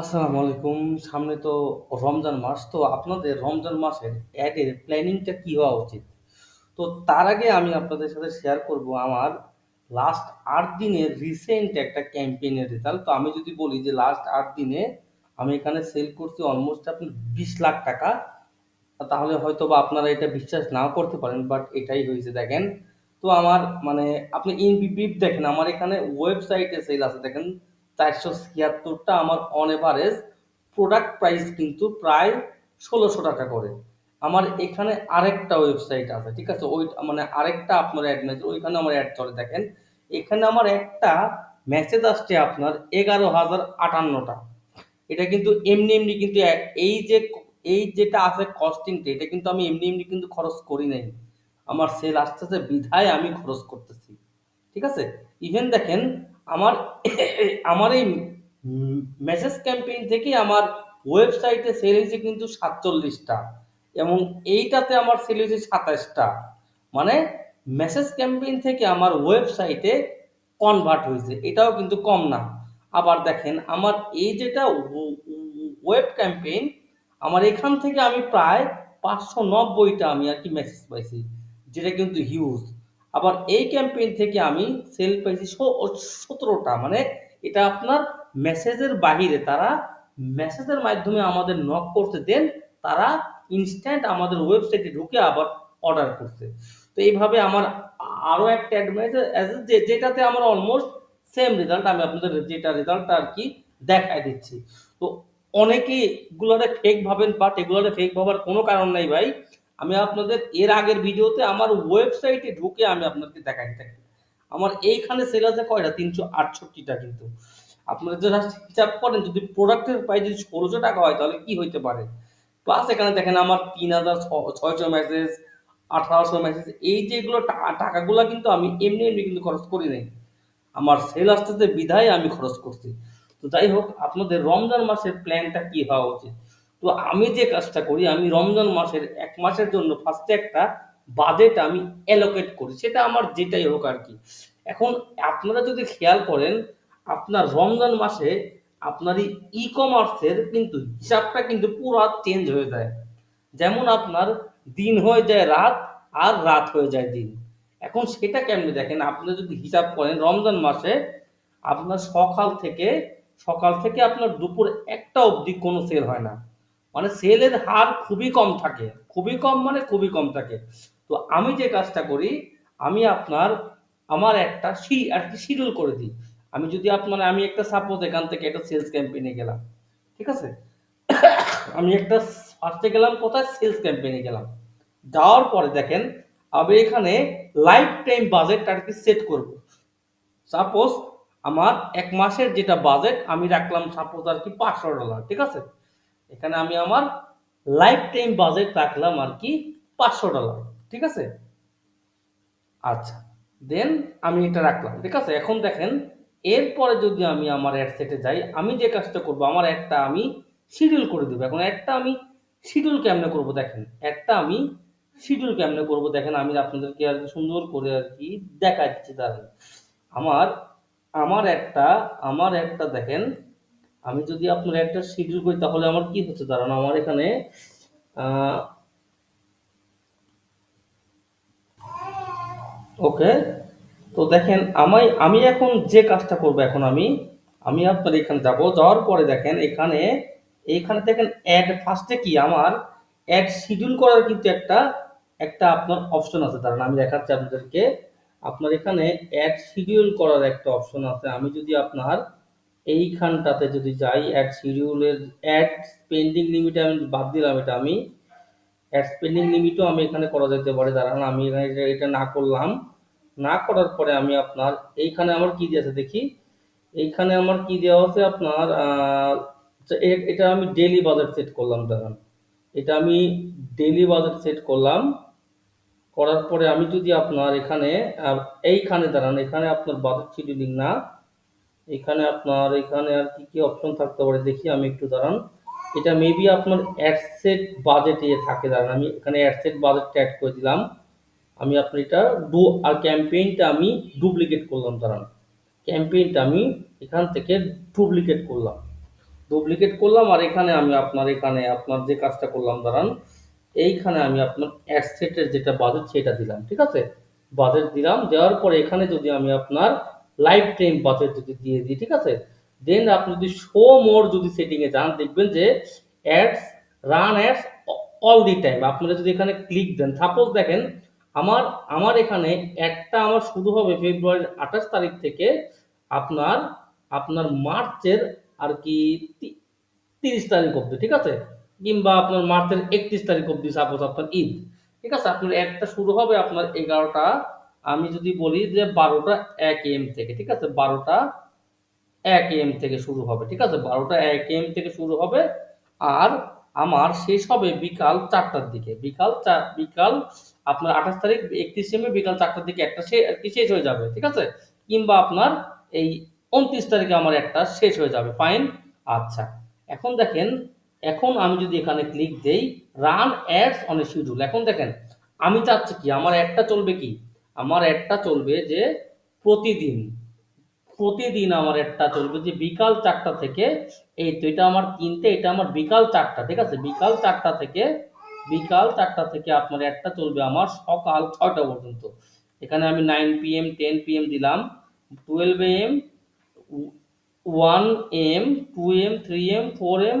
আসসালামু আলাইকুম। সামনে তো রমজান মাস। তো আপনাদের রমজান মাসের অ্যাডের প্ল্যানিংটা কি হওয়া উচিত? তো তার আগে আমি আপনাদের সাথে শেয়ার করব আমার লাস্ট ৮ দিনের রিসেন্ট একটা ক্যাম্পেইনের রেজাল্ট। তো আমি যদি বলি যে লাস্ট ৮ দিনে আমি এখানে সেল করছি অলমোস্ট আপনার ২০ লাখ টাকা। তাহলে হয়তোবা আপনারা এটা বিশ্বাস নাও করতে পারেন বাট এটাই হয়েছে, দেখেন। তো আমার মানে আপনি ইন ব্রিফ দেখেন, আমার এখানে ওয়েবসাইটে সেল আছে, দেখেন ৪৭৬ ছিয়াত্তরটা আমার অন এভারেজ প্রোডাক্ট প্রাইস কিন্তু প্রায় ৳১৬০০ করে। আমার এখানে আরেকটা ওয়েবসাইট আছে। ঠিক আছে? ওই মানে আরেকটা আপনার অ্যাড ম্যাচ ওইখানে আমার অ্যাড চলে দেখেন। এখানে আমার একটা মেসেজ আসছে আপনার এগারো হাজার আটান্নটা এটা কিন্তু এমনি, এমনি কিন্তু এই যে এই যেটা আছে কস্টিংটা এটা কিন্তু আমি এমনি, এমনি কিন্তু খরচ করি নাই। আমার সেল আসতেছে বিধায় আমি খরচ করতেছি। ঠিক আছে? ইভেন দেখেন আমার আমার এই মেসেজ ক্যাম্পেইন থেকে আমার ওয়েবসাইটে সেল হয়েছে কিন্তু সাতচল্লিশটা এবং এইটাতে আমার সেল হয়েছে সাতাশটা মানে মেসেজ ক্যাম্পেইন থেকে আমার ওয়েবসাইটে কনভার্ট হয়েছে, এটাও কিন্তু কম না। আবার দেখেন, আমার এই যেটা ওয়েব ক্যাম্পেইন, আমার এখান থেকে আমি প্রায় পাঁচশো নব্বইটা আমি আর কি মেসেজ পাইছি। যেটা কিন্তু হিউজ। আবার এই ক্যাম্পেইন থেকে আমি সেল পাইছি স ১৭ মানে এটা আপনার মেসেজের বাহিরে তারা মেসেজের মাধ্যমে আমাদের নক করতে দেন তারা ইনস্ট্যান্ট আমাদের ওয়েবসাইটে ঢুকে আবার অর্ডার করছে। তো এইভাবে আমার আরও একটা অ্যাড ম্যাচে যে, যেটাতে আমার অলমোস্ট সেম রেজাল্ট আমি আপনাদের যেটা রেজাল্টটা আরকি দেখায় দিচ্ছি। তো অনেকেই এগুলারে ফেক ভাবেন বাট এগুলারে ফেক ভাবার কোনো কারণ নাই ভাই। আমি আপনাদের এর আগের ভিডিওতে আমার ওয়েবসাইটে ঢুকে আমি আপনাদেরকে দেখাই থাকি। আমার এইখানে সেল আছে কয়টা? তিনশো আটষট্টিটা কিন্তু। আপনারা জাস্ট হিসাব করেন যদি প্রোডাক্টের প্রাইস যদি ৳১৬০০ হয় তাহলে কি হইতে পারে? প্লাস এখানে দেখেন আমার ৩৬০০ মেসেজ, ১৮০০ মেসেজ এই যেগুলো টাকাগুলা কিন্তু আমি এমনি, এমনি কিন্তু খরচ করি নাই। আমার সেল আসতেছে বিধায় আমি খরচ করছি। তো যাই হোক আপনাদের রমজান মাসের প্ল্যানটা কি হওয়া উচিত? তো আমি যে কাজটা করি, আমি রমজান মাসের এক মাসের জন্য ফার্স্টে একটা বাজেট আমি অ্যালোকেট করি। সেটা আমার যেটাই হোক আর কি এখন আপনারা যদি খেয়াল করেন, আপনার রমজান মাসে আপনার এই ই-কমার্সের কিন্তু হিসাবটা কিন্তু পুরা চেঞ্জ হয়ে যায়। যেমন আপনার দিন হয়ে যায় রাত আর রাত হয়ে যায় দিন। এখন সেটা কেমনে দেখেন আপনি যদি হিসাব করেন, রমজান মাসে আপনার সকাল থেকে সকাল থেকে আপনার দুপুর একটা অবধি কোনো সেল হয় না। মানে সেলের হার খুবই কম থাকে। খুবই কম মানে খুবই কম থাকে। তো আমি যে কাজটা করি, আমি আপনার, আমার একটা সি আর কি শিডিউল করে দিই। আমি যদি আপনার, আমি একটা সাপোজ এখান থেকে একটা সেলস ক্যাম্পেইন গেলাম। ঠিক আছে? আমি একটা ফার্স্টে গেলাম, কোথায়? সেলস ক্যাম্পেইন গেলাম। যাওয়ার পরে দেখেন, আমি এখানে লাইফ টাইম বাজেট আর কি সেট করব। সাপোজ আমার এক মাসের যেটা বাজেট আমি রাখলাম সাপোজ আরকি $৫০০ ঠিক আছে? এখানে আমি আমার লাইফ টাইম বাজেট রাখলাম আরকি $৫০০ ঠিক আছে? আচ্ছা। দেন আমি এটা রাখলাম। ঠিক আছে? এখন দেখেন এরপরে যদি আমি আমার অ্যাড সেটে যাই, আমি যে কাজটা করব আমার একটা আমি শিডিউল করে দেবো এখন একটা আমি শিডিউল কেমনে করব দেখেন। একটা আমি শিডিউল কেমনে করব দেখেন আমি আপনাদেরকে আর কি সুন্দর করে আরকি দেখায় দিচ্ছি দাঁড়ান। আমার আমার একটা আমার একটা দেখেন আমি যদি আপনার একটা শিডিউল করি তাহলে আমার কি হচ্ছে দাঁড়ান আমার এখানে ওকে। তো দেখেন আমায় আমি এখন যে কাজটা করব এখন আমি, আমি আপনার এখানে যাব। যাওয়ার পরে দেখেন এখানে, এইখানে দেখেন অ্যাড ফার্স্টে কি আমার অ্যাড শিডিউল করার কিন্তু একটা, একটা আপনার অপশন আছে দাঁড়ান আমি দেখাচ্ছি আপনাদেরকে। আপনার এখানে অ্যাড শিডিউল করার একটা অপশন আছে। আমি যদি আপনার এইখানটাতে যদি যাই অ্যাড শিডিউলের অ্যাড স্পেন্ডিং লিমিটে আমি বাদ দিলাম এটা আমি। অ্যাড স্পেন্ডিং লিমিটও আমি এখানে করা যেতে পারে, দাঁড়ান আমি এখানে এটা না করলাম। না করার পরে আমি আপনার, এইখানে আমার কি দিয়েছে দেখি। এইখানে আমার কি দেওয়া আছে আপনার এটা আমি ডেইলি বাজেট সেট করলাম, দাঁড়ান। এটা আমি ডেইলি বাজেট সেট করলাম। করার পরে আমি যদি আপনার এখানে এইখানে দাঁড়ান, এখানে আপনার বাজেট শিডিউলিং না। এখানে আপনার এখানে আর কি, কি অপশন থাকতে পারে দেখি আমি একটু দাঁড়ান। এটা মেবি আপনার অ্যাড সেট বাজেট থাকে দাঁড়ান আমি এখানে অ্যাড সেট বাজেটটা এড করে দিলাম। আমি আপনার এটা ডু আর ক্যাম্পেইনটা আমি ডুপ্লিকেট করলাম দাঁড়ান। ক্যাম্পেইনটা আমি এখান থেকে ডুপ্লিকেট করলাম। ডুপ্লিকেট করলাম আর এখানে আমি আপনার এখানে আপনার যে কাজটা করলাম দাঁড়ান এইখানে আমি আপনার অ্যাডসেটের যেটা বাজেট সেটা দিলাম ঠিক আছে বাজেট দিলাম দেওয়ার পরে এখানে যদি আমি আপনার লাইফ টাইম বাজেট যদি দিয়ে দিই, ঠিক আছে? দেন আপনি যদি শো মোর যদি সেটিংয়ে যান, দেখবেন যে ads run ads all the time আপনারা যদি এখানে ক্লিক দেন সাপোজ দেখেন, আমার আমার এখানে একটা আমার শুরু হবে ফেব্রুয়ারির আঠাশ তারিখ থেকে আপনার আপনার মার্চের আর কি তিরিশ তারিখ অবধি, ঠিক আছে? কিংবা আপনার মার্চের একত্রিশ তারিখ অবধি সাপোজ আপনার ঈদ। ঠিক আছে? আপনার একটা শুরু হবে আপনার এগারোটা আমি যদি বলি যে বারোটা এক এম থেকে, ঠিক আছে? বারোটা এক এম থেকে শুরু হবে, ঠিক আছে? বারোটা এক এম থেকে শুরু হবে আর আমার শেষ হবে বিকাল চারটার দিকে। বিকাল চার, বিকাল আপনার আঠাশ তারিখ, একত্রিশ এমে বিকাল চারটার দিকে একটা শেষ হয়ে যাবে, ঠিক আছে? কিংবা আপনার এই উনত্রিশ তারিখে আমার একটা শেষ হয়ে যাবে ফাইন আচ্ছা এখন দেখেন, এখন আমি যদি এখানে ক্লিক দেই run ads on a schedule এখন দেখেন, আমি চাচ্ছি কি? আমার একটা চলবে কি? আমার একটা চলবে যে প্রতিদিন। প্রতিদিন আমার একটা চলবে যে বিকাল চারটা থেকে, এই তো এটা আমার তিনটে, এটা আমার বিকাল চারটা, ঠিক আছে? বিকাল চারটা থেকে, বিকাল চারটা থেকে আপনার একটা চলবে আমার সকাল ছয়টা পর্যন্ত। এখানে আমি নাইন পিএম টেন পিএম দিলাম twelve AM one AM two AM three AM four AM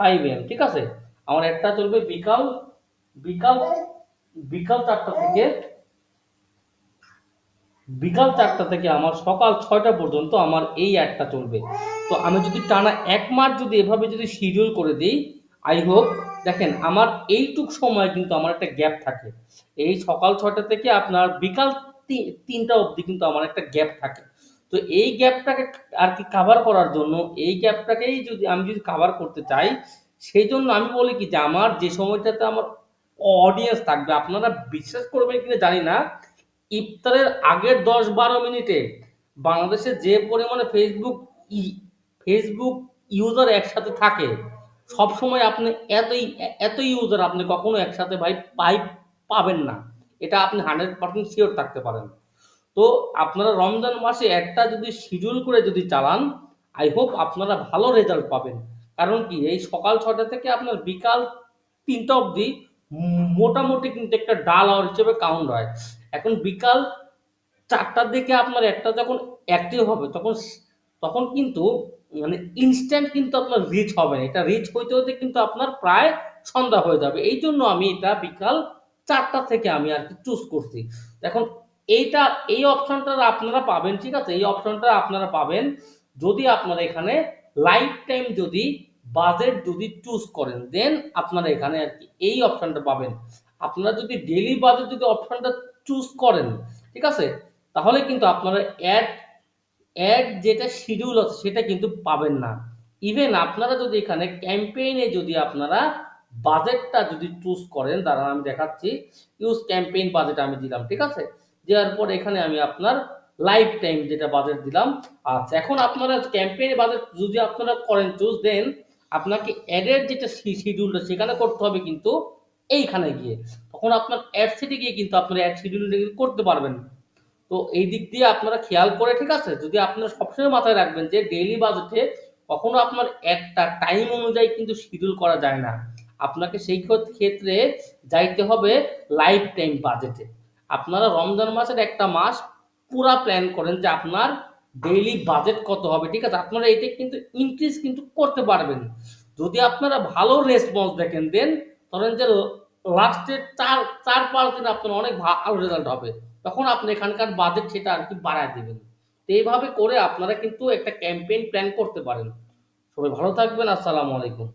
five AM ঠিক আছে? আমার একটা চলবে বিকাল বিকাল বিকাল চারটা থেকে বিকাল চারটা থেকে আমার সকাল ছয়টা পর্যন্ত আমার এই অ্যাডটা চলবে। তো আমি যদি টানা এক মাস যদি এভাবে যদি শিডিউল করে দিই আই হোপ দেখেন আমার এইটুক সময় কিন্তু আমার একটা গ্যাপ থাকে। এই সকাল ছয়টা থেকে আপনার বিকাল তিনটা অবধি কিন্তু আমার একটা গ্যাপ থাকে। তো এই গ্যাপটাকে আর কি কাভার করার জন্য এই গ্যাপটাকেই যদি আমি যদি কাভার করতে চাই, সেই জন্য আমি বলি কি যে আমার যে সময়টাতে আমার অডিয়েন্স থাকবে, আপনারা বিশ্বাস করবেন কিনা জানি না ইফতারের আগের দশ বারো মিনিটে বাংলাদেশে যে পরিমাণে ফেসবুক ই- ফেসবুক ইউজার একসাথে থাকে, সব সময় আপনি এতই এত ইউজার আপনি কখনো একসাথে ভাই পাই পাবেন না। এটা আপনি হান্ড্রেড পার্সেন্ট শিওর থাকতে পারেন। তো আপনারা রমজান মাসে একটা যদি শিডিউল করে যদি চালান আই হোপ আপনারা ভালো রেজাল্ট পাবেন। কারণ কি? এই সকাল ছটা থেকে আপনার বিকাল তিনটা অবধি মোটামুটি কিন্তু একটা ডাল আওয়ার হিসেবে কাউন্ট হয়। এখন বিকাল চারটার দিকে আপনার একটা যখন অ্যাক্টিভ হবে, তখন তখন কিন্তু মানে ইনস্ট্যান্ট কিন্তু আপনার রিচ হবে না। এটা রিচ হইতে হইতে কিন্তু আপনার প্রায় সন্ধ্যা হয়ে যাবে। এই জন্য আমি এটা বিকাল চারটা থেকে আমি আর কি চুজ করছি। এখন এইটা, এই অপশনটা আপনারা পাবেন, ঠিক আছে? এই অপশনটা আপনারা পাবেন যদি আপনারা এখানে লাইফ টাইম যদি বাজেট যদি চুজ করেন দেন আপনারা এখানে আর কি এই অপশনটা পাবেন। আপনারা যদি ডেলি বাজেট যদি অপশনটা চুজ করেন, ঠিক আছে? তাহলে কিন্তু আপনারা অ্যাড অ্যাড যেটা শিডিউল আছে সেটা কিন্তু পাবেন না। ইভেন আপনারা যদি এখানে ক্যাম্পেইনে যদি আপনারা বাজেটটা যদি চুজ করেন, দাঁড়ান, আমি দেখাচ্ছি। ইউজ ক্যাম্পেইন বাজেট আমি দিলাম, ঠিক আছে? দেওয়ার পর এখানে আমি আপনার লাইফ টাইম যেটা বাজেট দিলাম আচ্ছা এখন আপনারা ক্যাম্পেইন বাজেট যদি আপনারা করেন চুজ দেন, আপনাকে অ্যাডের যেটা শিডিউলটা সেখানে করতে হবে কিন্তু এইখানে গিয়ে। তখন আপনার অ্যাড সিটে গিয়ে কিন্তু আপনার অ্যাড শিডিউলটা করতে পারবেন। তো এই দিক দিয়ে আপনারা খেয়াল করে, ঠিক আছে? যদি আপনারা সবসময় মাথায় রাখবেন যে ডেইলি বাজেটে কখনো আপনার একটা টাইম অনুযায়ী কিন্তু শিডিউল করা যায় না। আপনাকে সেই ক্ষেত- ক্ষেত্রে যাইতে হবে লাইফ টাইম বাজেটে আপনারা রমজান মাসের একটা মাস পুরা প্ল্যান করেন যে আপনার ডেইলি বাজেট কত হবে, ঠিক আছে? আপনারা এটা কিন্তু ইনক্রিজ কিন্তু করতে পারবেন। যদি আপনারা ভালো রেসপন্স দেখেন দেন ধরেন যে লাস্টের চার চার, পাঁচ দিন আপনার অনেক ভালো রেজাল্ট হবে। তখন আপনি এখানকার বাজেট সেটা আর কি বাড়ায় দেবেন। তো এইভাবে করে আপনারা কিন্তু একটা ক্যাম্পেইন প্ল্যান করতে পারেন। সবাই ভালো থাকবেন, আসসালামু আলাইকুম।